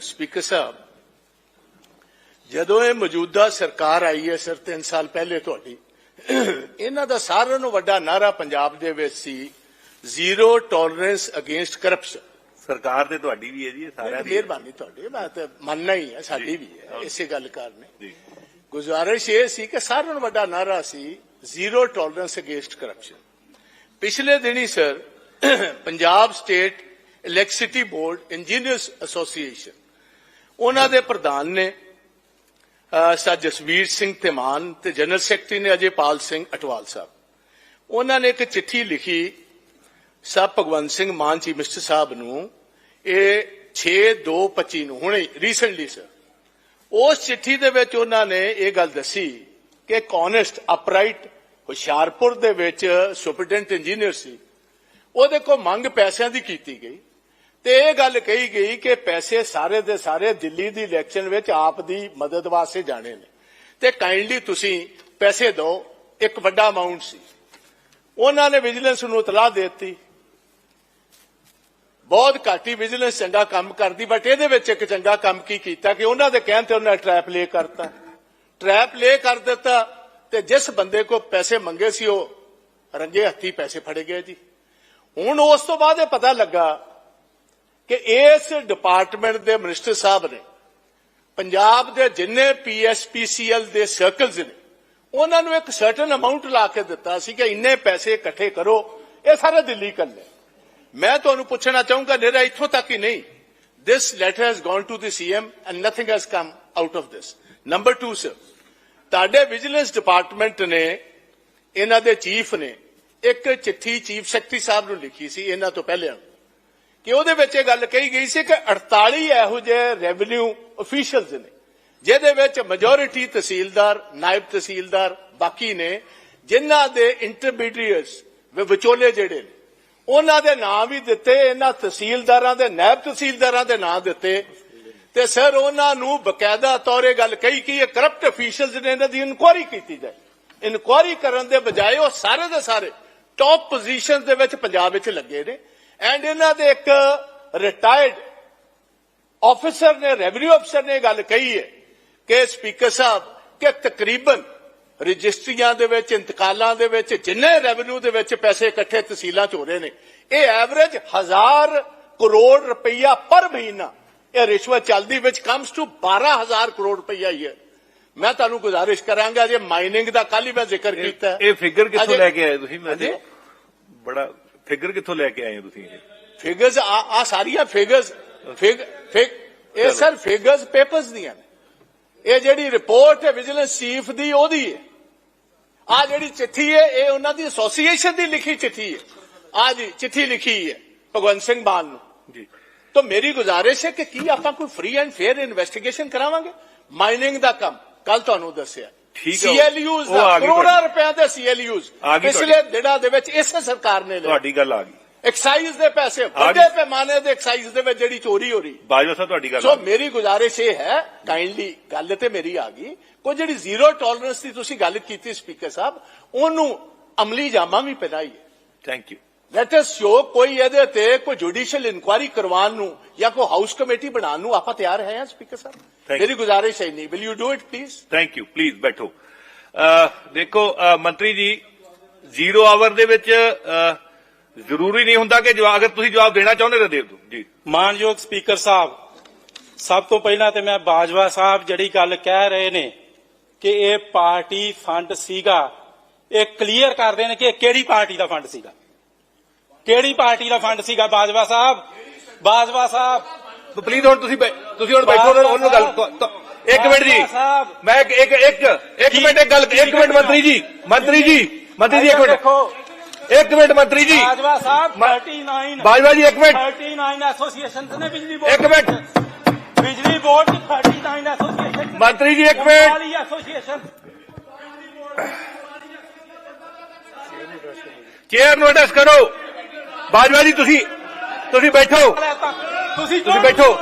Speaker ਸਾਹਿਬ ਜਦੋਂ ਇਹ ਮੌਜੂਦਾ ਸਰਕਾਰ ਆਈ ਹੈ ਸਰ 3 ਸਾਲ ਪਹਿਲੇ ਤੁਹਾਡੀ ਇਹਨਾਂ ਦਾ ਸਾਰਿਆਂ ਨੂੰ ਵੱਡਾ ਨਾਰਾ ਪੰਜਾਬ ਦੇ ਵਿੱਚ ਸੀ ਜ਼ੀਰੋ ਟੋਲਰੈਂਸ ਅਗੇਂਸਟ ਕਰਪਸ਼ਨ ਸਰਕਾਰ ਤੇ ਤੁਹਾਡੀ ਵੀ ਹੈ ਜੀ ਸਾਰਿਆਂ ਦੀ। ਮਿਹਰਬਾਨੀ ਤੁਹਾਡੀ ਮੈਂ ਤਾਂ ਮੰਨਣਾ ਹੀ ਹੈ ਸਾਡੀ ਵੀ ਹੈ ਇਸੇ ਗੱਲ ਕਾਰਨ। ਜੀ। ਗੁਜ਼ਾਰਿਸ਼ ਇਹ ਸੀ ਕਿ ਸਾਰਿਆਂ ਨੂੰ ਵੱਡਾ ਨਾਰਾ ਸੀ ਜ਼ੀਰੋ ਟੋਲਰੈਂਸ ਅਗੇਂਸਟ ਕਰਪਸ਼ਨ ਪਿਛਲੇ ਦਿਨੀ sir Punjab state electricity board engineers association ਉਹਨਾਂ ਦੇ ਪ੍ਰਧਾਨ ਨੇ ਅਹ, ਸਰ ਜਸਵੀਰ ਸਿੰਘ ਧਮਾਨ ਤੇ ਜਨਰਲ ਸੈਕਟਰੀ ਨੇ ਅਜੇਪਾਲ ਸਿੰਘ ਅਟਵਾਲ ਸਾਹਿਬ। ਉਹਨਾਂ ਨੇ ਇੱਕ ਚਿੱਠੀ ਲਿਖੀ ਸਾਹਿਬ ਭਗਵੰਤ ਸਿੰਘ ਮਾਨ ਜੀ ਮਿਸਟਰ ਸਾਹਿਬ ਨੂੰ ਇਹ 6/2/25 ਨੂੰ ਹੁਣੇ ਰੀਸੈਂਟਲੀ ਸਰ ਉਸ ਚਿੱਠੀ ਦੇ ਵਿੱਚ ਉਹਨਾਂ ਨੇ ਇਹ ਗੱਲ ਦੱਸੀ ਕਿ ਕੌਨੈਸਟ ਅਪਰਾਈਟ ਹੁਸ਼ਿਆਰਪੁਰ ਦੇ ਵਿੱਚ ਸੁਪਰਡੈਂਟ ਇੰਜੀਨੀਅਰ ਸੀ। ਉਹਦੇ ਕੋਲ ਮੰਗ ਪੈਸਿਆਂ ਦੀ ਕੀਤੀ ਗਈ। ਤੇ ਇਹ ਗੱਲ ਕਹੀ ਗਈ ਕਿ ਪੈਸੇ ਸਾਰੇ ਦੇ ਸਾਰੇ ਦਿੱਲੀ ਦੀ ਇਲੈਕਸ਼ਨ ਵਿੱਚ ਆਪ ਦੀ ਮਦਦ ਵਾਸਤੇ ਜਾਣੇ ਨੇ। ਤੇ ਕਾਈਂਡਲੀ ਤੁਸੀਂ ਪੈਸੇ ਦਿਓ, ਇੱਕ ਵੱਡਾ ਅਮਾਉਂਟ ਸੀ। ਉਹਨਾਂ ਨੇ ਵਿਜੀਲੈਂਸ ਨੂੰ ਇਤਲਾਹ ਦੇ ਦਿੱਤੀ। ਬਹੁਤ ਘੱਟ ਹੀ ਵਿਜੀਲੈਂਸ ਚੰਗਾ ਕੰਮ ਕਰਦੀ ਬਟ ਇਹਦੇ ਵਿੱਚ ਇੱਕ ਚੰਗਾ ਕੰਮ ਕੀ ਕੀਤਾ ਕਿ ਉਹਨਾਂ ਦੇ ਕਹਿਣ ਤੇ ਉਹਨਾਂ ਟ੍ਰੈਪ ਲੇ ਕਰਤਾ। ਟ੍ਰੈਪ ਲੇ ਕਰ ਦਿੱਤਾ ਤੇ ਜਿਸ ਬੰਦੇ ਕੋ ਪੈਸੇ ਮੰਗੇ ਸੀ ਉਹ ਰੰਗੇ ਹੱਥੀ ਪੈਸੇ ਫੜੇ ਗਏ ਜੀ। ਹੁਣ ਉਸ ਤੋਂ ਬਾਅਦ ਇਹ ਪਤਾ ਲੱਗਾ ਕਿ ਇਸ ਡਿਪਾਰਟਮੈਂਟ ਦੇ ਮਿਨਿਸਟਰ ਸਾਹਿਬ ਨੇ ਪੰਜਾਬ ਦੇ ਜਿੰਨੇ ਪੀਐਸਪੀਸੀਐਲ ਦੇ ਸਰਕਲਸ ਨੇ ਉਹਨਾਂ ਨੂੰ ਇੱਕ ਸਰਟਨ ਅਮਾਉਂਟ ਲਾ ਕੇ ਦਿੱਤਾ ਸੀ ਕਿ ਇੰਨੇ ਪੈਸੇ ਇਕੱਠੇ ਕਰੋ ਇਹ ਸਾਰਾ ਦਿੱਲੀ ਕਰ ਲੈ ਮੈਂ ਤੁਹਾਨੂੰ ਪੁੱਛਣਾ ਚਾਹੂੰਗਾ ਨੇਰਾ ਇੱਥੋਂ ਤੱਕ ਹੀ ਨਹੀਂ। This letter has gone to the CM and nothing has come out of this. Number two, sir, ਤੁਹਾਡੇ ਵਿਜੀਲੈਂਸ ਡਿਪਾਰਟਮੈਂਟ ਨੇ ਇਹਨਾਂ ਦੇ ਚੀਫ ਨੇ ਇੱਕ ਚਿੱਠੀ ਚੀਫ ਸੈਕਟਰੀ ਸਾਹਿਬ ਨੂੰ ਲਿਖੀ ਸੀ ਇਹਨਾਂ ਤੋਂ ਪਹਿਲੇ। ਕਿ ਉਹਦੇ ਵਿੱਚ ਇਹ ਗੱਲ ਕਹੀ ਗਈ ਸੀ ਕਿ 48 ਇਹੋ ਜਿਹੇ ਰੈਵਨਿਊ ਅਫੀਸ਼ੀਅਲਸ ਨੇ, ਜਿਹਦੇ ਵਿੱਚ ਮੈਜੋਰਿਟੀ ਤਹਿਸੀਲਦਾਰ, ਨਾਇਬ ਤਹਿਸੀਲਦਾਰ ਬਾਕੀ ਨੇ, ਜਿਨ੍ਹਾਂ ਦੇ ਇੰਟਰਮੀਡੀਏਟਸ ਵਿਚੋਲੇ ਜਿਹੜੇ ਨੇ, ਉਹਨਾਂ ਦੇ ਨਾਂ ਵੀ ਦਿੱਤੇ, ਇਹਨਾਂ ਤਹਿਸੀਲਦਾਰਾਂ ਦੇ, ਨਾਇਬ ਤਹਿਸੀਲਦਾਰਾਂ ਦੇ ਨਾਂ ਦਿੱਤੇ, ਤੇ ਸਰ ਉਹਨਾਂ ਨੂੰ ਬਕਾਇਦਾ ਤੌਰ ਇਹ ਗੱਲ ਕਹੀ ਕਿ ਇਹ ਕਰਪਟ ਅਫੀਸ਼ੀਅਲਸ ਨੇ, ਇਹਨਾਂ ਦੀ ਇਨਕੁਆਰੀ ਕੀਤੀ ਜਾਏ। ਇਨਕੁਆਰੀ ਕਰਨ ਦੇ ਬਜਾਏ ਉਹ ਸਾਰੇ ਦੇ ਸਾਰੇ ਟੌਪ ਪੋਜੀਸ਼ਨਸ ਦੇ ਵਿੱਚ ਪੰਜਾਬ ਵਿੱਚ ਲੱਗੇ ਨੇ। ਐਂਡ ਇਹਨਾਂ ਦੇ ਇੱਕ ਰਿਟਾਇਰਡ ਆਫੀਸਰ ਨੇ ਰੈਵਨਿਊ ਅਫਸਰ ਨੇ ਇਹ ਗੱਲ ਕਹੀ ਹੈ ਕਿ ਸਪੀਕਰ ਸਾਹਿਬ ਕਿ ਤਕਰੀਬਨ ਰਜਿਸਟਰੀਆਂ ਦੇ ਵਿੱਚ ਇੰਤਕਾਲਾਂ ਦੇ ਵਿੱਚ ਜਿੰਨੇ ਰੈਵਨਿਊ ਦੇ ਵਿੱਚ ਪੈਸੇ ਇਕੱਠੇ ਤਹਿਸੀਲਾਂ ਚ ਹੋ ਰਹੇ ਨੇ ਇਹ ਐਵਰੇਜ 1000 ਕਰੋੜ ਰੁਪਈਆ ਪਰ ਮਹੀਨਾ ਇਹ ਰਿਸ਼ਵਤ ਚੱਲਦੀ ਵਿੱਚ ਕਮਸ ਟੂ 12000 ਕਰੋੜ ਰੁਪਈਆ ਹੀ ਹੈ ਮੈਂ ਤੁਹਾਨੂੰ ਗੁਜ਼ਾਰਿਸ਼ ਕਰਾਂਗਾ ਜੇ ਮਾਈਨਿੰਗ ਦਾ ਕੱਲ ਹੀ ਮੈਂ ਜ਼ਿਕਰ ਕੀਤਾ ਇਹ ਫਿਗਰ ਕਿੱਥੋਂ ਲੈ ਕੇ ਆਏ ਤੁਸੀਂ ਮੈਂ? ਬੜਾ ਫਿਗਰ ਕਿੱਥੋਂ ਲੈ ਕੇ ਆਏ ਹੋ ਤੁਸੀਂ ਇਹ? ਫਿਗਰਸ ਆ ਆ ਸਾਰੀਆਂ ਫਿਗਰਸ ਫਿਗ ਫਿਗ ਇਹ ਸਰ ਫਿਗਰਸ ਪੇਪਰਸ ਦੀਆਂ ਨੇ। ਇਹ ਜਿਹੜੀ ਰਿਪੋਰਟ ਹੈ ਵਿਜੀਲੈਂਸ ਚੀਫ ਦੀ ਉਹਦੀ ਹੈ। ਆ ਜਿਹੜੀ ਚਿੱਠੀ ਹੈ ਇਹ ਉਹਨਾਂ ਦੀ ਐਸੋਸੀਏਸ਼ਨ ਦੀ ਲਿਖੀ ਚਿੱਠੀ ਹੈ। ਆ ਜੀ ਚਿੱਠੀ ਲਿਖੀ ਹੈ ਭਗਵੰਤ ਸਿੰਘ ਮਾਨ ਨੂੰ। ਜੀ। ਤਾਂ ਮੇਰੀ ਗੁਜ਼ਾਰਿਸ਼ ਹੈ ਕਿ ਕੀ ਆਪਾਂ ਕੋਈ ਫ੍ਰੀ ਐਂਡ ਫੇਅਰ ਇਨਵੈਸਟੀਗੇਸ਼ਨ ਕਰਾਵਾਂਗੇ? ਮਾਈਨਿੰਗ ਦਾ ਕੰਮ ਕੱਲ ਤੁਹਾਨੂੰ ਦੱਸਿਆ। ਠੀਕ ਹੈ। ਸੀਐਲਯੂਜ਼ ਗਈ ਕਰੋੜਾਂ। ਰੁਪਏ ਦੇ ਸੀਐਲਯੂਜ਼ ਪਿਛਲੇ ਦਿਨਾਂ ਦੇ ਵਿੱਚ ਇਸੇ ਸਰਕਾਰ ਨੇ ਲਏ ਤੁਹਾਡੀ ਗੱਲ ਆ ਗਈ ਐਕਸਾਈਜ਼ ਦੇ ਪੈਸੇ। ਵੱਡੇ ਪੈਮਾਨੇ ਦੇ ਐਕਸਾਈਜ਼ ਦੇ ਵਿੱਚ ਜਿਹੜੀ ਚੋਰੀ ਹੋ ਰਹੀ ਬਾਜਵਾ ਸਾਹਿਬ ਤੁਹਾਡੀ ਗੱਲ ਸੋ। ਮੇਰੀ ਗੁਜ਼ਾਰਿਸ਼ ਇਹ ਹੈ ਕਾਈਂਡਲੀ ਗੱਲ ਤੇ ਮੇਰੀ ਆ ਗਈ ਕੋਈ ਜਿਹੜੀ ਜ਼ੀਰੋ ਟੋਲਰੈਂਸ ਦੀ ਤੁਸੀਂ ਗੱਲ ਕੀਤੀ ਸਪੀਕਰ ਸਾਹਿਬ ਉਹਨੂੰ ਅਮਲੀ ਜਾਮਾ ਵੀ ਹੈ thank you let us show ਕੋਈ ਇਹਦੇ ਤੇ ਕੋਈ ਜੁਡੀਸ਼ੀਅਲ ਇਨਕੁਆਇਰੀ ਕਰਵਾਉਣ ਨੂੰ ਜਾਂ ਕੋਈ ਹਾਊਸ ਕਮੇਟੀ ਬਣਾਉਣ ਨੂੰ ਆਪਾਂ ਤਿਆਰ ਹੈ ਸਪੀਕਰ ਸਾਹਿਬ. ਮੇਰੀ ਗੁਜ਼ਾਰਿਸ਼ ਹੈ ਨਹੀਂ will you do it please thank you please ਬੈਠੋ ਦੇਖੋ ਮੰਤਰੀ ਜੀ ਜ਼ੀਰੋ ਆਵਰ ਦੇ ਵਿੱਚ ਜ਼ਰੂਰੀ ਨਹੀਂ ਹੁੰਦਾ ਕਿ ਜਵਾਬ ਅਗਰ ਤੁਸੀਂ ਜਵਾਬ ਦੇਣਾ ਚਾਹੁੰਦੇ ਤਾਂ ਦੇ ਦਿਓ ਜੀ ਮਾਨਯੋਗ ਸਪੀਕਰ ਸਾਹਿਬ ਸਭ ਤੋਂ ਪਹਿਲਾਂ ਤੇ ਮੈਂ ਬਾਜਵਾ ਸਾਹਿਬ ਜਿਹੜੀ ਗੱਲ ਕਹਿ ਰਹੇ ਨੇ ਕਿ ਇਹ ਪਾਰਟੀ ਫੰਡ ਸੀਗਾ ਇਹ ਕਲੀਅਰ ਕਰਦੇ ਨੇ ਕਿ ਇਹ ਕਿਹੜੀ ਪਾਰਟੀ ਦਾ ਫੰਡ ਸੀਗਾ ਕਿਹੜੀ ਪਾਰਟੀ ਦਾ ਫੰਡ ਸੀਗਾ ਬਾਜਵਾ ਸਾਹਿਬ? ਬਾਜਵਾ ਸਾਹਿਬ। ਪਲੀਜ਼ ਹੁਣ ਤੁਸੀਂ ਬੈ- ਤੁਸੀਂ ਹੁਣ ਬੈਠੋ ਉਹਨਾਂ ਉਹਨਾਂ ਗੱਲ ਤੋਂ- ਤੋਂ- ਇੱਕ ਮਿੰਟ ਜੀ। ਬਾਜਵਾ ਸਾਹਿਬ। ਮੈਂ ਇੱਕ ਇੱਕ ਇੱਕ ਇੱਕ ਕੀ- ਮਿੰਟ ਇੱਕ ਗੱਲ ਇੱਕ ਮਿੰਟ ਮੰਤਰੀ ਜੀ। ਮੰਤਰੀ ਜੀ ਮੰਤਰੀ ਜੀ ਇੱਕ ਮਿੰਟ। ਦੇਖੋ। ਇੱਕ ਮਿੰਟ ਮੰਤਰੀ ਜੀ। ਬਾਜਵਾ ਸਾਹਿਬ ਮ- 39 ਬਾਜਵਾ ਜੀ ਇੱਕ ਮਿੰਟ। 39 ਐਸੋਸੀਏਸ਼ਨ ਨੇ ਬਿਜਲੀ ਬੋਰਡ ਇੱਕ ਮਿੰਟ। ਬਿਜਲੀ ਬੋਰਡ 39 ਐਸੋਸੀਏਸ਼ਨ ਮੰਤਰੀ ਜੀ ਇੱਕ ਮਿੰਟ। ਵਾਲੀ ਐਸੋਸੀਏਸ਼ਨ ਚੇਅਰ ਨੂੰ ਐਡਰੈਸ ਕਰੋ। ਬਾਜਵਾ ਜੀ ਤੁਸੀਂ ਤੁਸੀਂ ਬੈਠੋ। ਤੁਸੀਂ ਤੁਸੀਂ ਬੈਠੋ।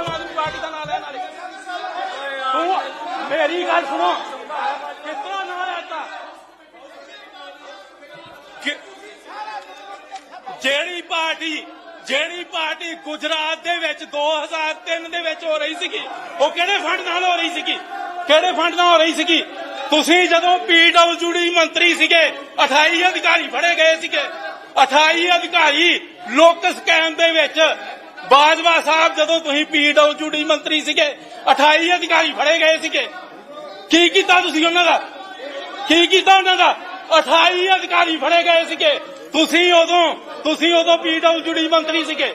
ਮੇਰੀ ਗੱਲ ਸੁਣੋ। ਕਿਤਨਾ ਨਾਂ ਕਿ- ਜਿਹੜੀ ਪਾਰਟੀ ਜਿਹੜੀ ਪਾਰਟੀ ਗੁਜਰਾਤ ਦੇ ਵਿੱਚ 2003 ਦੇ ਵਿੱਚ ਹੋ ਰਹੀ ਸੀਗੀ ਉਹ ਕਿਹੜੇ ਫੰਡ ਨਾਲ ਹੋ ਰਹੀ ਸੀਗੀ? ਕਿਹੜੇ ਫੰਡ ਨਾਲ ਹੋ ਰਹੀ ਸੀਗੀ? ਤੁਸੀਂ ਜਦੋਂ ਪੀਡਬਲਯੂਡੀ ਮੰਤਰੀ ਸੀਗੇ 28 ਅਧਿਕਾਰੀ ਫੜੇ ਗਏ ਸੀਗੇ। 28 ਅਧਿਕਾਰੀ ਲੋਕ ਸਕੈਮ ਦੇ ਵਿੱਚ ਬਾਜਵਾ ਸਾਹਿਬ ਜਦੋਂ ਤੁਸੀਂ ਪੀਡਬਲਯੂਡੀ ਮੰਤਰੀ ਸੀਗੇ 28 ਅਧਿਕਾਰੀ ਫੜੇ ਗਏ ਸੀਗੇ। ਕੀ ਕੀਤਾ ਤੁਸੀਂ ਉਹਨਾਂ ਦਾ? ਕੀ ਕੀਤਾ ਉਹਨਾਂ ਦਾ? 28 ਅਧਿਕਾਰੀ ਫੜੇ ਗਏ ਸੀਗੇ। ਤੁਸੀਂ ਉਦੋਂ ਤੁਸੀਂ ਉਦੋਂ ਪੀਡਬਲਯੂਡੀ ਮੰਤਰੀ ਸੀਗੇ।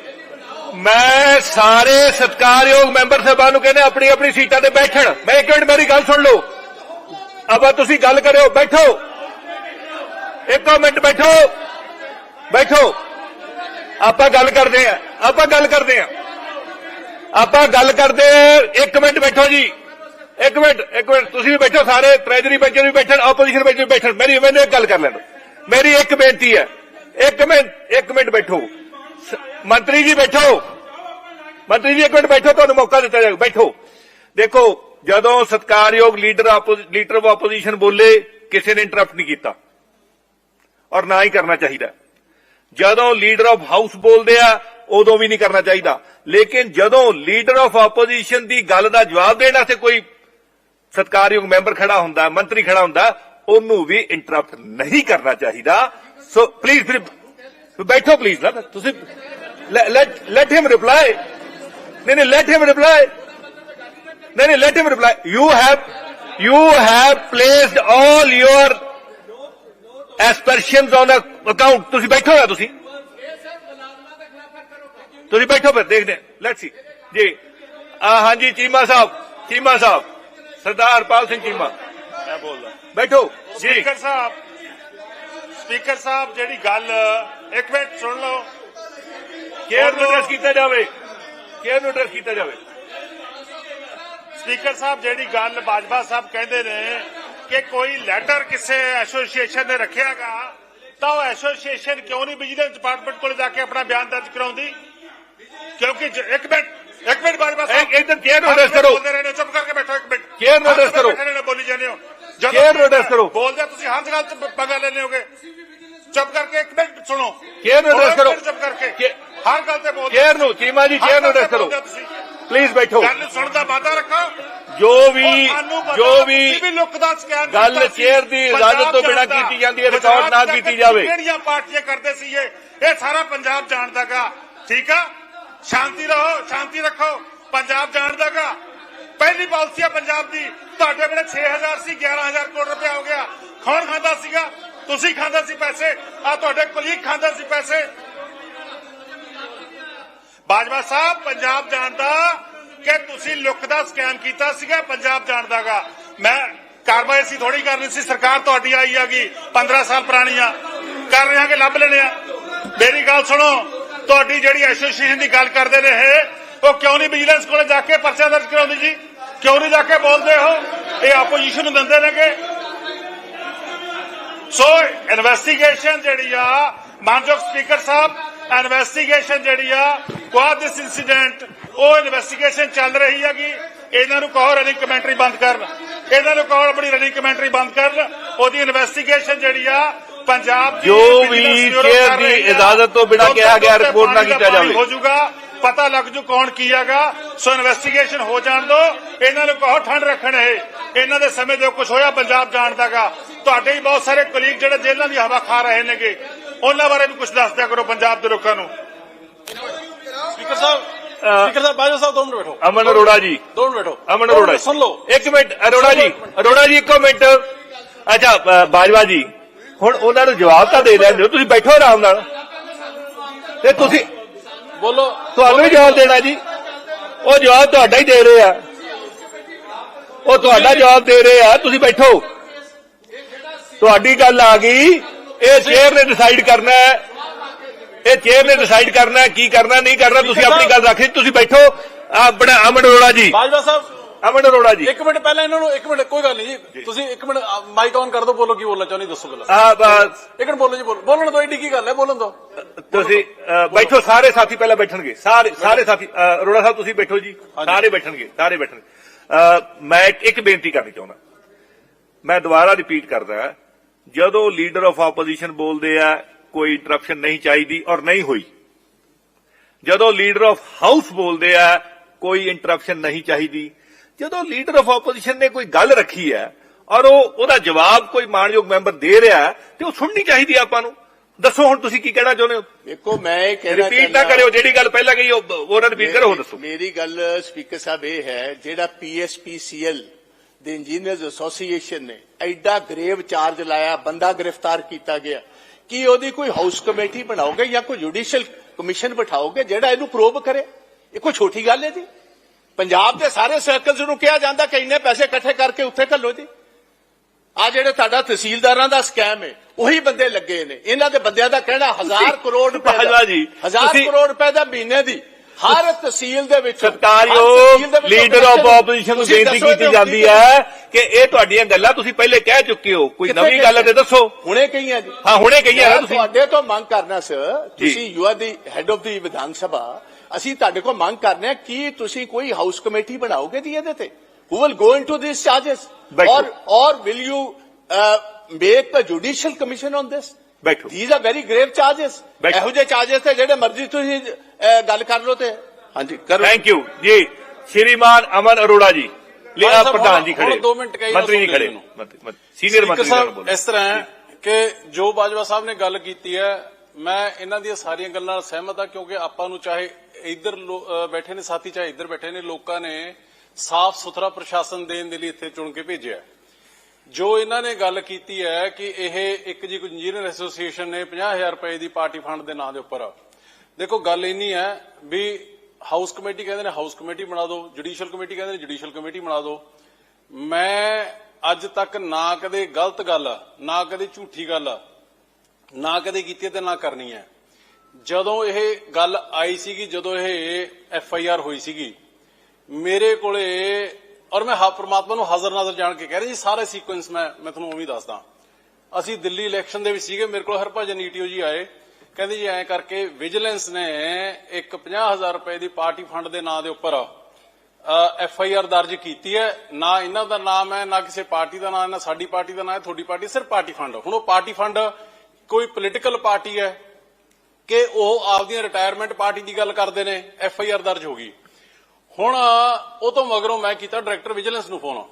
ਮੈਂ ਸਾਰੇ ਸਤਿਕਾਰਯੋਗ ਮੈਂਬਰ ਸਾਹਿਬਾਨ ਨੂੰ ਕਹਿੰਦੇ, ਆਪਣੀ ਆਪਣੀ ਸੀਟਾਂ ਤੇ ਬੈਠਣ। ਮੈਂ ਇੱਕ ਮਿੰਟ, ਮੇਰੀ ਗੱਲ ਸੁਣ ਲਓ। ਅਬਾ ਤੁਸੀਂ ਗੱਲ ਕਰਿਓ, ਬੈਠੋ। ਇੱਕ ਮਿੰਟ ਬੈਠੋ। ਬੈਠੋ। ਆਪਾਂ ਗੱਲ ਕਰਦੇ ਆ ਆਪਾਂ ਗੱਲ ਕਰਦੇ ਆ ਆਪਾਂ ਗੱਲ ਕਰਦੇ ਆ ਇੱਕ ਮਿੰਟ ਬੈਠੋ ਜੀ। ਇੱਕ ਮਿੰਟ ਇੱਕ ਮਿੰਟ, ਤੁਸੀਂ ਵੀ ਬੈਠੋ, ਸਾਰੇ ਟ੍ਰੈਜਰੀ ਬੈਂਚ ਵੀ ਬੈਠਣ ਆਪੋਜੀਸ਼ਨ ਬੈਂਚ ਵੀ ਬੈਠਣ। ਮੇਰੀ ਮੈਨੂੰ ਗੱਲ ਕਰ ਲੈਣ ਮੇਰੀ ਇੱਕ ਬੇਨਤੀ ਹੈ। ਇੱਕ ਮਿੰਟ ਇੱਕ ਮਿੰਟ ਬੈਠੋ। ਮੰਤਰੀ ਜੀ ਬੈਠੋ। ਮੰਤਰੀ ਜੀ, ਇੱਕ ਮਿੰਟ ਬੈਠੋ, ਤੁਹਾਨੂੰ ਮੌਕਾ ਦਿੱਤਾ ਜਾਏਗਾ ਬੈਠੋ। ਦੇਖੋ, ਜਦੋਂ ਸਤਕਾਰਯੋਗ ਲੀਡਰ ਲੀਡਰ ਆਫ ਆਪੋਜੀਸ਼ਨ ਬੋਲੇ, ਕਿਸੇ ਨੇ ਇੰਟਰਪਟ ਨਹੀਂ ਕੀਤਾ। ਔਰ ਨਾ ਹੀ ਕਰਨਾ ਚਾਹੀਦਾ। ਜਦੋਂ ਲੀਡਰ ਆਫ ਹਾਊਸ ਬੋਲਦੇ ਆ, ਉਦੋਂ ਵੀ ਨਹੀਂ ਕਰਨਾ ਚਾਹੀਦਾ। ਲੇਕਿਨ ਜਦੋਂ ਲੀਡਰ ਆਫ ਆਪੋਜੀਸ਼ਨ ਦੀ ਗੱਲ ਦਾ ਜਵਾਬ ਦੇਣ ਵਾਸਤੇ ਕੋਈ ਸਤਕਾਰਯੋਗ ਮੈਂਬਰ ਖੜਾ ਹੁੰਦਾ, ਮੰਤਰੀ ਖੜਾ ਹੁੰਦਾ, ਉਹਨੂੰ ਵੀ ਇੰਟਰਪਟ ਨਹੀਂ ਕਰਨਾ ਚਾਹੀਦਾ। ਸੋ ਪਲੀਜ਼ ਫਿਰ ਬੈਠੋ ਪਲੀਜ਼ ਨਾ। ਤੁਸੀਂ ਲੈਟ ਲੈਟ ਹਿਮ ਰਿਪਲਾਈ ਨਹੀਂ ਨਹੀਂ ਲੈਟ ਹਿਮ ਰਿਪਲਾਈ ਨਹੀਂ ਨਹੀਂ let him reply you have you have placed all your aspersions on account ਤੁਸੀਂ ਬੈਠੋ ਨਾ ਤੁਸੀਂ? ਤੁਸੀਂ ਬੈਠੋ ਫਿਰ ਦੇਖਦੇ ਲੈਟ ਸੀ ਜੀ। ਆ ਹਾਂਜੀ ਚੀਮਾ ਸਾਹਿਬ ਚੀਮਾ ਸਾਹਿਬ। ਸਰਦਾਰ ਪਾਲ ਸਿੰਘ ਚੀਮਾ। ਮੈਂ ਬੋਲਦਾ। ਬੈਠੋ। ਜੀ। ਸਪੀਕਰ ਸਾਹਿਬ ਸਪੀਕਰ ਸਾਹਿਬ ਜਿਹੜੀ ਗੱਲ ਇੱਕ ਮਿੰਟ ਸੁਣ ਲਓ। ਕੇਅਰ ਨੂੰ ਐਡਰੈਸ ਕੀਤਾ ਜਾਵੇ? ਕੇਅਰ ਨੂੰ ਐਡਰੈਸ ਕੀਤਾ ਜਾਵੇ? ਸਪੀਕਰ ਸਾਹਿਬ ਜਿਹੜੀ ਗੱਲ ਬਾਜਵਾ ਸਾਹਿਬ ਕਹਿੰਦੇ ਨੇ ਕਿ ਕੋਈ ਲੈਟਰ ਕਿਸੇ ਐਸੋਸੀਏਸ਼ਨ ਨੇ ਰੱਖਿਆਗਾ ਤਾਂ ਉਹ ਐਸੋਸੀਏਸ਼ਨ ਕਿਉਂ ਨਹੀਂ ਵਿਜੀਲੈਂਸ ਡਿਪਾਰਟਮੈਂਟ ਕੋਲ ਜਾ ਕੇ ਆਪਣਾ ਬਿਆਨ ਦਰਜ ਕਰਾਉਂਦੀ? ਕਿਉਂਕਿ ਇੱਕ ਮਿੰਟ ਇੱਕ ਮਿੰਟ ਸਾਹਿਬ ਇੱਕ- ਇੱਧਰ ਕੇਅਰ ਨੂੰ address ਕਰੋ। ਬੋਲਦੇ ਰਹੇ ਨੇ ਚੁੱਪ ਕਰਕੇ ਬੈਠੋ ਇੱਕ ਮਿੰਟ। ਕੇਅਰ ਨੂੰ address ਹਰ ਜਗ੍ਹਾ ਕਰੋ। ਬੋਲੀ ਜਾਂਦੇ ਹੋ। ਕੇਅਰ ਨੂੰ address ਕਰੋ। ਬੋਲਦੇ ਤੁਸੀਂ ਹਰ ਜਗ੍ਹਾ ਤੇ ਪੰਗਾ ਲੈਣੇ ਹੋਗੇ। ਚੁੱਪ ਕਰਕੇ ਇੱਕ ਮਿੰਟ ਸੁਣੋ। ਕੇਅਰ ਨੂੰ address ਇੱਕ ਕਰੋ। ਚੁੱਪ ਕਰਕੇ। ਹਰ ਗੱਲ ਤੇ ਬੋਲਦੇ ਕੇਅਰ ਨੂੰ ਚੀਮਾ ਜੀ ਹਰ ਕੇਅਰ ਨੂੰ ਗੱਲ ਤੇ ਐਡਰੈਸ ਕਰੋ। ਪਲੀਜ਼ ਬੈਠੋ। ਗੱਲ ਨੂੰ ਸੁਣਨ ਦਾ ਵਾਅਦਾ ਰੱਖੋ। ਜੋ ਵੀ ਜੋ ਵੀ ਗੱਲ। ਚੇਅਰ ਦੀ ਇਜਾਜ਼ਤ ਤੋਂ ਬਿਨਾਂ। ਕੀਤੀ ਜਾਂਦੀ ਹੈ, ਰਿਕਾਰਡ ਨਾ ਕੀਤੀ ਜਾਵੇ। ਕਿਹੜੀਆਂ ਪਾਰਟੀਆਂ ਕਰਦੇ ਸੀ ਇਹ? ਇਹ ਸਾਰਾ ਪੰਜਾਬ ਜਾਣਦਾਗਾ। ਠੀਕ ਆ? ਸ਼ਾਂਤੀ ਰਹੋ ਸ਼ਾਂਤੀ ਰੱਖੋ। ਪੰਜਾਬ ਜਾਣਦਾਗਾ। ਪਹਿਲੀ ਪਾਲਿਸੀ ਆ ਪੰਜਾਬ ਦੀ। ਤੁਹਾਡੇ ਵੇਲੇ 6000 ਸੀ 11000 ਕਰੋੜ ਰੁਪਇਆ ਹੋ ਗਿਆ। ਕੌਣ ਖਾਂਦਾ ਸੀਗਾ? ਤੁਸੀਂ ਖਾਂਦੇ ਸੀ ਪੈਸੇ। ਆ ਤੁਹਾਡੇ ਕੁਲੀਗ ਖਾਂਦੇ ਸੀ ਪੈਸੇ। ਬਾਜਵਾ ਸਾਹਿਬ ਪੰਜਾਬ ਜਾਣਦਾ ਕਿ ਤੁਸੀਂ ਲੁੱਕ ਦਾ ਸਕੈਮ ਕੀਤਾ ਸੀਗਾ ਪੰਜਾਬ ਜਾਣਦਾਗਾ ਮੈਂ ਕਾਰਵਾਈ ਸੀ ਥੋੜੀ ਕਰਨੀ ਸੀ, ਸਰਕਾਰ ਤੁਹਾਡੀ ਆਈ ਹੈਗੀ 15 ਸਾਲ ਪੁਰਾਣੀ ਆ ਕਰ ਰਹੇ ਹਾਂ ਕਿ ਲੱਭ ਲੈਣੇ ਆ। ਮੇਰੀ ਗੱਲ ਸੁਣੋ, ਤੁਹਾਡੀ ਜਿਹੜੀ ਐਸੋਸੀਏਸ਼ਨ ਦੀ ਗੱਲ ਕਰਦੇ ਨੇ ਇਹ, ਉਹ ਕਿਉਂ ਨਹੀਂ ਵਿਜੀਲੈਂਸ ਕੋਲੇ ਜਾ ਕੇ ਪਰਚਾ ਦਰਜ ਕਰਾਉਂਦੀ ਜੀ? ਕਿਉਂ ਨਹੀਂ ਜਾ ਕੇ ਬੋਲਦੇ ਹੋ ਇਹ ਆਪੋਜੀਸ਼ਨ ਨੂੰ ਦਿੰਦੇ ਨੇਗੇ। ਸੋ ਇਨਵੈਸਟੀਗੇਸ਼ਨ ਜਿਹੜੀ ਆ, ਮਾਨਯੋਗ ਸਪੀਕਰ ਸਾਹਿਬ ਇਨਵੈਸਟੀਗੇਸ਼ਨ ਜਿਹੜੀ ਆ ਵਾਟ ਦਿਸ ਇਨਸੀਡੈਂਟ ਉਹ ਇਨਵੈਸਟੀਗੇਸ਼ਨ ਚੱਲ ਰਹੀ ਹੈਗੀ ਇਹਨਾਂ ਨੂੰ ਕਹੋ ਰਨਿੰਗ ਕਮੈਂਟਰੀ ਬੰਦ ਕਰਨ। ਇਹਨਾਂ ਨੂੰ ਕਹੋ ਆਪਣੀ ਰਨਿੰਗ ਕਮੈਂਟਰੀ ਬੰਦ ਕਰਨ। ਉਹਦੀ ਇਨਵੈਸਟੀਗੇਸ਼ਨ ਜਿਹੜੀ ਆ ਪੰਜਾਬ ਦੀ ਜੋ ਵੀ ਕਰ ਦੀ। ਇਜਾਜ਼ਤ ਤੋਂ ਬਿਨਾਂ ਕਿਹਾ ਗਿਆ report ਨਾ ਕੀਤਾ ਜਾਵੇ। ਹੋ ਜਾਊਗਾ ਪਤਾ ਲੱਗ ਜੂ ਕੌਣ ਕੀ ਹੈਗਾ। ਸੋ ਇਨਵੈਸਟੀਗੇਸ਼ਨ ਹੋ ਜਾਣ ਦੋ। ਇਹਨਾਂ ਨੂੰ ਕਹੋ ਠੰਡ ਰੱਖਣ ਇਹ। ਇਹਨਾਂ ਦੇ ਸਮੇਂ ਜੋ ਕੁਝ ਹੋਇਆ ਪੰਜਾਬ ਜਾਣਦਾਗਾ ਤੁਹਾਡੇ ਹੀ ਬਹੁਤ ਸਾਰੇ ਕੁਲੀਗ ਜਿਹੜੇ ਜੇਲ੍ਹਾਂ ਦੀ ਹਵਾ ਖਾ ਰਹੇ ਨੇਗੇ ਉਹਨਾਂ ਬਾਰੇ ਵੀ ਕੁਝ ਦੱਸ ਦਿਆ ਕਰੋ ਪੰਜਾਬ ਦੇ ਲੋਕਾਂ ਨੂੰ। ਸਪੀਕਰ ਸਾਹਿਬ ਸਪੀਕਰ ਸਾਹਿਬ ਬਾਜਵਾ ਸਾਹਿਬ ਦੋ ਮਿੰਟ ਬੈਠੋ ਅਮਨ ਅਰੋੜਾ ਜੀ ਦੋ ਮਿੰਟ ਬੈਠੋ ਅਮਨ ਅਰੋੜਾ ਸੁਣ ਲਓ ਇੱਕ ਮਿੰਟ ਅਰੋੜਾ ਜੀ ਅਰੋੜਾ ਜੀ ਇੱਕੋ ਮਿੰਟ ਅੱਛਾ ਬਾਜਵਾ ਜੀ ਹੁਣ ਉਹਨਾਂ ਨੂੰ ਜਵਾਬ ਤਾਂ ਦੇ ਹੋ ਤੁਸੀਂ ਬੈਠੋ ਆਰਾਮ ਨਾਲ. ਤੇ ਤੁਸੀਂ ਬੋਲੋ। ਤੁਹਾਨੂੰ ਵੀ ਜਵਾਬ ਦੇਣਾ ਜੀ। ਉਹ ਜਵਾਬ ਤੁਹਾਡਾ ਹੀ ਦੇ ਰਹੇ ਆ। ਉਹ ਤੁਹਾਡਾ ਜਵਾਬ ਦੇ ਰਹੇ ਆ। ਤੁਸੀਂ ਬੈਠੋ। ਤੁਹਾਡੀ ਗੱਲ ਆ ਗਈ। ਇਹ ਚੇਅਰ ਨੇ ਡਿਸਾਈਡ ਕਰਨਾ ਹੈ। ਇਹ ਚੇਅਰ ਨੇ ਡਿਸਾਈਡ ਕਰਨਾ ਕੀ ਕਰਨਾ ਨਹੀਂ ਕਰਨਾ ਤੁਸੀਂ ਆਪਣੀ ਗੱਲ ਰੱਖੀ ਤੁਸੀਂ ਬੈਠੋ। ਆਪਣਾ ਅਮਨ ਅਰੋੜਾ ਜੀ। ਬਾਜਵਾ ਸਾਹਿਬ ਅਮਨ ਅਰੋੜਾ ਜੀ। ਇੱਕ ਮਿੰਟ ਪਹਿਲਾਂ ਇਹਨਾਂ ਨੂੰ ਇੱਕ ਮਿੰਟ ਕੋਈ ਗੱਲ ਨਹੀਂ ਜੀ। ਤੁਸੀਂ ਇੱਕ ਮਿੰਟ ਮਾਈਕ ਔਨ ਕਰ ਦਿਓ ਬੋਲੋ ਕੀ ਬੋਲਣਾ ਚਾਹੁੰਦੇ ਦੱਸੋ ਪਹਿਲਾਂ ਆ ਬਸ ਇੱਕ ਮਿੰਟ ਬੋਲੋ ਜੀ ਬੋਲੋ। ਬੋਲਣ ਦੋ ਏਡੀ ਕੀ ਗੱਲ ਹੈ? ਬੋਲਣ ਦੋ। ਤੁਸੀਂ ਅ, ਬੈਠੋ ਸਾਰੇ ਸਾਥੀ ਪਹਿਲਾਂ ਬੈਠਣਗੇ। ਸਾਰੇ ਸਾਰੇ ਸਾਥੀ ਅ, ਅਰੋੜਾ ਸਾਹਿਬ ਤੁਸੀਂ ਬੈਠੋ ਜੀ। ਸਾਰੇ ਬੈਠਣਗੇ ਸਾਰੇ ਬੈਠਣਗੇ। ਅ, ਮੈਂ ਇੱਕ- ਇੱਕ ਬੇਨਤੀ ਕਰਨੀ ਚਾਹੁੰਦਾ। ਮੈਂ ਦੁਬਾਰਾ ਰਿਪੀਟ ਕਰਦਾ। ਜਦੋਂ ਲੀਡਰ ਆਫ ਆਪੋਜੀਸ਼ਨ ਬੋਲਦੇ ਆ ਕੋਈ ਇੰਟਰਪਸ਼ਨ ਨਹੀਂ ਚਾਹੀਦੀ ਔਰ ਨਹੀਂ ਹੋਈ। ਜਦੋਂ ਲੀਡਰ ਆਫ ਹਾਊਸ ਬੋਲਦੇ ਆ ਕੋਈ ਇੰਟਰਰਪਸ਼ਨ ਨਹੀਂ ਚਾਹੀਦੀ। ਜਦੋਂ ਲੀਡਰ ਆਫ ਆਪੋਜੀਸ਼ਨ ਨੇ ਕੋਈ ਗੱਲ ਰੱਖੀ ਹੈ ਔਰ ਉਹ ਉਹਦਾ ਜਵਾਬ ਕੋਈ ਮਾਨਯੋਗ ਮੈਂਬਰ ਦੇ ਰਿਹਾ ਤੇ ਉਹ ਸੁਣਨੀ ਚਾਹੀਦੀ ਆਪਾਂ ਨੂੰ। ਦੱਸੋ ਹੁਣ ਤੁਸੀਂ ਕੀ ਕਹਿਣਾ ਚਾਹੁੰਦੇ ਹੋ? ਦੇਖੋ ਮੈਂ ਇਹ ਕਹਿਣਾ ਰਿਪੀਟ ਨਾ ਕਰਿਓ ਜਿਹੜੀ ਗੱਲ ਪਹਿਲਾਂ ਕਹੀ ਉਹ ਉਹਨਾਂ ਰਿਪੀਟ ਕਰੋ ਦੱਸੋ। ਮੇਰੀ ਗੱਲ ਸਪੀਕਰ ਸਾਹਿਬ ਇਹ ਹੈ ਜਿਹੜਾ ਪੀਐਸਪੀਸੀਐਲ ਦੇ ਇੰਜੀਨੀਅਰਸ ਐਸੋਸੀਏਸ਼ਨ ਨੇ ਐਡਾ ਗ੍ਰੇਵ ਚਾਰਜ ਲਾਇਆ ਬੰਦਾ ਗ੍ਰਿਫਤਾਰ ਕੀਤਾ ਗਿਆ। ਕੀ ਉਹਦੀ ਕੋਈ ਹਾਊਸ ਕਮੇਟੀ ਬਣਾਓਗੇ ਜਾਂ ਕੋਈ ਜੁਡੀਸ਼ੀਅਲ ਕਮਿਸ਼ਨ ਬਿਠਾਓਗੇ ਜਿਹੜਾ ਇਹਨੂੰ ਪ੍ਰੋਬ ਕਰੇ? ਇਹ ਕੋਈ ਛੋਟੀ ਗੱਲ ਹੈ ਜੀ। ਪੰਜਾਬ ਦੇ ਸਾਰੇ ਸਰਕਲਸ ਨੂੰ ਕਿਹਾ ਜਾਂਦਾ ਕਿ ਇੰਨੇ ਪੈਸੇ ਇਕੱਠੇ ਕਰਕੇ ਉੱਥੇ ਘੱਲੋ ਜੀ। ਆ ਜਿਹੜੇ ਤੁਹਾਡਾ ਤਹਿਸੀਲਦਾਰਾਂ ਦਾ ਸਕੈਮ ਹੈ ਉਹੀ ਬੰਦੇ ਲੱਗੇ ਨੇ। ਇਹਨਾਂ ਦੇ ਬੰਦਿਆਂ ਦਾ ਕਹਿਣਾ ਹਜ਼ਾਰ ਕਰੋੜ ਰੁਪਏ ਦਾ- ਜੀ, ਹਜ਼ਾਰ ਕਰੋੜ ਰੁਪਏ ਦਾ ਮਹੀਨੇ ਦੀ ਹਰ ਤਹਿਸੀਲ ਦੇ ਵਿੱਚ ਸਤਕਾਰਯੋਗ ਲੀਡਰ ਆਫ ਆਪੋਜੀਸ਼ਨ ਨੂੰ ਬੇਨਤੀ ਕੀਤੀ ਜਾਂਦੀ ਹੈ ਕਿ ਇਹ ਤੁਹਾਡੀਆਂ ਗੱਲਾਂ ਤੁਸੀਂ ਪਹਿਲੇ ਕਹਿ ਚੁੱਕੇ ਹੋ। ਕੋਈ ਨਵੀਂ ਗੱਲ ਤੇ ਦੱਸੋ। ਹੁਣੇ ਕਹੀਆਂ ਜੀ। ਹਾਂ ਹੁਣੇ ਕਹੀ ਹੈ ਮੈਂ ਤੁਸੀਂ। ਤੁਹਾਡੇ ਤੋਂ ਮੰਗ ਕਰਨਾ ਸਰ। ਤੁਸੀਂ you are the head of the Vidhan Sabha. ਅਸੀਂ ਤੁਹਾਡੇ ਕੋਲ ਮੰਗ ਕਰਨੇ ਆ ਕਿ ਤੁਸੀਂ ਕੋਈ ਹਾਊਸ ਕਮੇਟੀ ਬਣਾਓਗੇ ਜੀ ਇਹਦੇ ਤੇ? Who will go into this charges ਬੈਠੋ। Or or will you make a judicial commission on this ਬੈਠੋ। These are very grave charges ਇਹੋ ਜਿਹੇ ਚਾਰजेस ਤੇ ਜਿਹੜੇ ਮਰਜ਼ੀ ਤੁਸੀਂ ਗੱਲ ਕਰ ਲਓ ਤੇ। ਹਾਂਜੀ ਕਰੋ। ਥੈਂਕ ਯੂ ਜੀ ਸ਼੍ਰੀਮਾਨ ਅਮਨ ਅਰੋੜਾ ਜੀ। ਲੈ ਭਾਈ ਪ੍ਰਧਾਨ ਜੀ ਖੜੇ। ਦੋ ਮਿੰਟ ਕਹੀ ਮੰਤਰੀ ਜੀ ਖੜੇ। ਸੀਨੀਅਰ ਮੰਤਰੀ ਜੀ ਬੋਲੋ। ਇਸ ਤਰ੍ਹਾਂ ਕਿ ਜੋ ਬਾਜਵਾ ਸਾਹਿਬ ਨੇ ਗੱਲ ਕੀਤੀ ਹੈ ਮੈਂ ਇਹਨਾਂ ਦੀਆਂ ਸਾਰੀਆਂ ਗੱਲਾਂ ਨਾਲ ਸਹਿਮਤ ਹਾਂ ਕਿਉਂਕਿ ਆਪਾਂ ਨੂੰ ਚਾਹੇ ਇੱਧਰ ਬੈਠੇ ਨੇ ਸਾਥੀ ਚਾਹੇ ਇੱਧਰ ਬੈਠੇ ਨੇ ਲੋਕਾਂ ਨੇ ਸਾਫ਼ ਸੁਥਰਾ ਪ੍ਰਸ਼ਾਸਨ ਦੇਣ ਦੇ ਲਈ ਇੱਥੇ ਚੁਣ ਕੇ ਭੇਜਿਆ ਜੋ ਇਹਨਾਂ ਨੇ ਗੱਲ ਕੀਤੀ ਹੈ ਕਿ ਇਹ ਇੱਕ ਜੀ ਇੰਜੀਨੀਅਰ ਐਸੋਸੀਏਸ਼ਨ ਨੇ 50000 ਰੁਪਏ ਦੀ ਪਾਰਟੀ ਫੰਡ ਦੇ ਨਾਂ ਦੇ ਉੱਪਰ। ਦੇਖੋ, ਗੱਲ ਇੰਨੀ ਹੈ ਵੀ ਹਾਊਸ ਕਮੇਟੀ ਕਹਿੰਦੇ ਨੇ ਹਾਊਸ ਕਮੇਟੀ ਬਣਾ ਦਿਓ ਜੁਡੀਸ਼ੀਅਲ ਕਮੇਟੀ ਕਹਿੰਦੇ ਨੇ ਜੁਡੀਸ਼ੀਅਲ ਕਮੇਟੀ ਬਣਾ ਦਿਓ। ਮੈਂ ਅੱਜ ਤੱਕ ਨਾ ਕਦੇ ਗਲਤ ਗੱਲ, ਨਾ ਕਦੇ ਝੂਠੀ ਗੱਲ, ਨਾ ਕਦੇ ਕੀਤੀ ਹੈ ਤੇ ਨਾ ਕਰਨੀ ਹੈ। ਜਦੋਂ ਇਹ ਗੱਲ ਆਈ ਸੀਗੀ, ਜਦੋਂ ਇਹ ਐਫ ਆਈ ਆਰ ਹੋਈ ਸੀਗੀ, ਮੇਰੇ ਕੋਲੇ ਔਰ ਮੈਂ ਹਾ ਪ੍ਰਮਾਤਮਾ ਨੂੰ ਹਾਜ਼ਰ ਨਾਜ਼ਰ ਜਾਣ ਕੇ ਕਹਿ ਰਿਹਾ ਜੀ, ਸਾਰੇ ਸੀਕੁਐਂਸ ਮੈਂ ਮੈਂ ਤੁਹਾਨੂੰ ਉਵੇਂ ਦੱਸਦਾ। ਅਸੀਂ ਦਿੱਲੀ ਇਲੈਕਸ਼ਨ ਦੇ ਵਿੱਚ ਸੀਗੇ, ਮੇਰੇ ਕੋਲ ਹਰਭਜਨ ਈਟੀਓ ਜੀ ਆਏ। ਕਹਿੰਦੇ ਜੀ, ਐਂ ਕਰਕੇ ਵਿਜੀਲੈਂਸ ਨੇ ਇੱਕ 50000 ਰੁਪਏ ਦੀ ਪਾਰਟੀ ਫੰਡ ਦੇ ਨਾਂ ਦੇ ਉੱਪਰ ਐਫ ਆਈ ਆਰ ਦਰਜ ਕੀਤੀ ਹੈ। ਨਾ ਇਹਨਾਂ ਦਾ ਨਾਮ ਹੈ, ਨਾ ਕਿਸੇ ਪਾਰਟੀ ਦਾ ਨਾਮ ਹੈ, ਨਾ ਸਾਡੀ ਪਾਰਟੀ ਦਾ ਨਾਮ ਹੈ, ਤੁਹਾਡੀ ਪਾਰਟੀ ਸਿਰਫ ਪਾਰਟੀ ਫੰਡ ਹੁਣ ਉਹ ਪਾਰਟੀ ਫੰਡ ਕੋਈ ਪੋਲੀਟੀਕਲ ਪਾਰਟੀ ਹੈ ਕਿ ਉਹ ਆਪਦੀਆਂ ਰਿਟਾਇਰਮੈਂਟ ਪਾਰਟੀ ਦੀ ਗੱਲ ਕਰਦੇ ਨੇ ਐਫ ਆਈ ਆਰ ਦਰਜ ਹੋ ਗਈ। ਹੁਣ ਉਹ ਤੋਂ ਮਗਰੋਂ ਮੈਂ ਕੀਤਾ ਡਾਇਰੈਕਟਰ ਵਿਜੀਲੈਂਸ ਨੂੰ ਫੋਨ।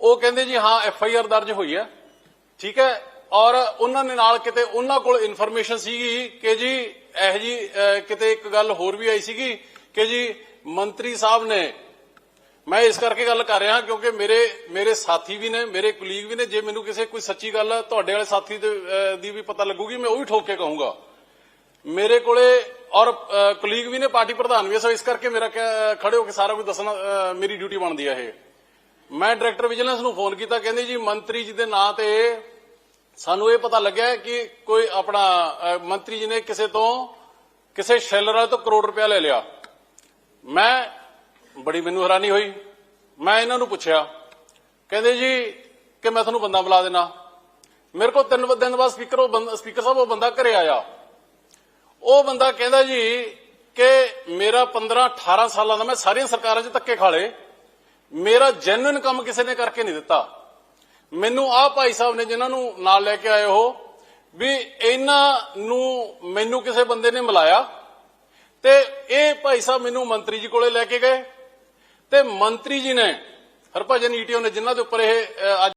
ਉਹ ਕਹਿੰਦੇ ਜੀ, ਹਾਂ, ਐਫ ਆਈ ਆਰ ਦਰਜ ਹੋਈ ਹੈ। ਠੀਕ ਹੈ? ਔਰ ਉਹਨਾਂ ਨੇ ਨਾਲ ਕਿਤੇ ਉਹਨਾਂ ਕੋਲ ਇਨਫੋਰਮੇਸ਼ਨ ਸੀਗੀ ਕਿ ਜੀ, ਇਹ ਜੀ ਕਿਤੇ ਇੱਕ ਗੱਲ ਹੋਰ ਵੀ ਆਈ ਸੀਗੀ ਕਿ ਜੀ, ਮੰਤਰੀ ਸਾਹਿਬ ਨੇ, ਮੈਂ ਇਸ ਕਰਕੇ ਗੱਲ ਕਰ ਰਿਹਾ ਕਿਉਂਕਿ ਮੇਰੇ ਮੇਰੇ ਸਾਥੀ ਵੀ ਨੇ, ਮੇਰੇ ਕੁਲੀਗ ਵੀ ਨੇ। ਜੇ ਮੈਨੂੰ ਕਿਸੇ ਕੋਈ ਸੱਚੀ ਗੱਲ ਤੁਹਾਡੇ ਵਾਲੇ ਸਾਥੀ ਦੀ ਵੀ ਪਤਾ ਲੱਗੂਗੀ, ਮੈਂ ਉਹ ਵੀ ਠੋਕ ਕੇ ਕਹੂੰਗਾ। ਮੇਰੇ ਕੋਲੇ ਔਰ ਕੁਲੀਗ ਵੀ ਨੇ, ਪਾਰਟੀ ਪ੍ਰਧਾਨ ਵੀ ਸੋ ਇਸ ਕਰਕੇ ਮੇਰਾ ਕਹਿ- ਖੜੇ ਹੋ ਕੇ ਸਾਰਾ ਕੁਝ ਦੱਸਣਾ ਮੇਰੀ ਡਿਊਟੀ ਬਣਦੀ ਹੈ ਇਹ। ਮੈਂ ਡਾਇਰੈਕਟਰ ਵਿਜੀਲੈਂਸ ਨੂੰ ਫੋਨ ਕੀਤਾ, ਕਹਿੰਦੇ ਜੀ, ਮੰਤਰੀ ਜੀ ਦੇ ਨਾਂ ਤੇ ਸਾਨੂੰ ਇਹ ਪਤਾ ਲੱਗਿਆ ਕਿ ਕੋਈ ਆਪਣਾ ਮੰਤਰੀ ਜੀ ਨੇ ਕਿਸੇ ਤੋਂ, ਕਿਸੇ ਸ਼ੈਲਰ ਵਾਲੇ ਤੋਂ ਕਰੋੜ ਰੁਪਇਆ ਲੈ ਲਿਆ। ਮੈਂ ਬੜੀ ਮੈਨੂੰ ਹੈਰਾਨੀ ਹੋਈ। ਮੈਂ ਇਹਨਾਂ ਨੂੰ ਪੁੱਛਿਆ। ਕਹਿੰਦੇ ਜੀ ਕਿ ਮੈਂ ਤੁਹਾਨੂੰ ਬੰਦਾ ਬੁਲਾ ਦੇਣਾ। ਮੇਰੇ ਕੋਲ ਤਿੰਨ ਦਿਨ ਬਾਅਦ ਸਪੀਕਰ ਉਹ ਬੰਦਾ ਸਪੀਕਰ ਸਾਹਿਬ ਉਹ ਬੰਦਾ ਘਰੇ ਆਇਆ। ਉਹ ਬੰਦਾ ਕਹਿੰਦਾ ਜੀ ਕਿ ਮੇਰਾ 15 18 ਸਾਲਾਂ ਦਾ ਮੈਂ ਸਾਰੀਆਂ ਸਰਕਾਰਾਂ 'ਚ ਧੱਕੇ ਖਾਲੇ ਮੇਰਾ ਜੈਨੂਇਨ ਕੰਮ ਕਿਸੇ ਨੇ ਕਰਕੇ ਨਹੀਂ ਦਿੱਤਾ। ਮੈਨੂੰ ਆਹ ਭਾਈ ਸਾਹਿਬ ਨੇ ਜਿਨ੍ਹਾਂ ਨੂੰ ਨਾਲ ਲੈ ਕੇ ਆਏ ਹੋ ਵੀ ਇਹਨਾਂ ਨੂੰ ਮੈਨੂੰ ਕਿਸੇ ਬੰਦੇ ਨੇ ਮਿਲਾਇਆ ਤੇ ਇਹ ਭਾਈ ਸਾਹਿਬ ਮੈਨੂੰ ਮੰਤਰੀ ਜੀ ਕੋਲੇ ਲੈ ਕੇ ਗਏ ਤੇ ਮੰਤਰੀ ਜੀ ਨੇ, ਹਰਭਜਨ ਈਟੀਓ ਨੇ ਜਿਨ੍ਹਾਂ ਦੇ ਉੱਪਰ ਇਹ ਅੱਜ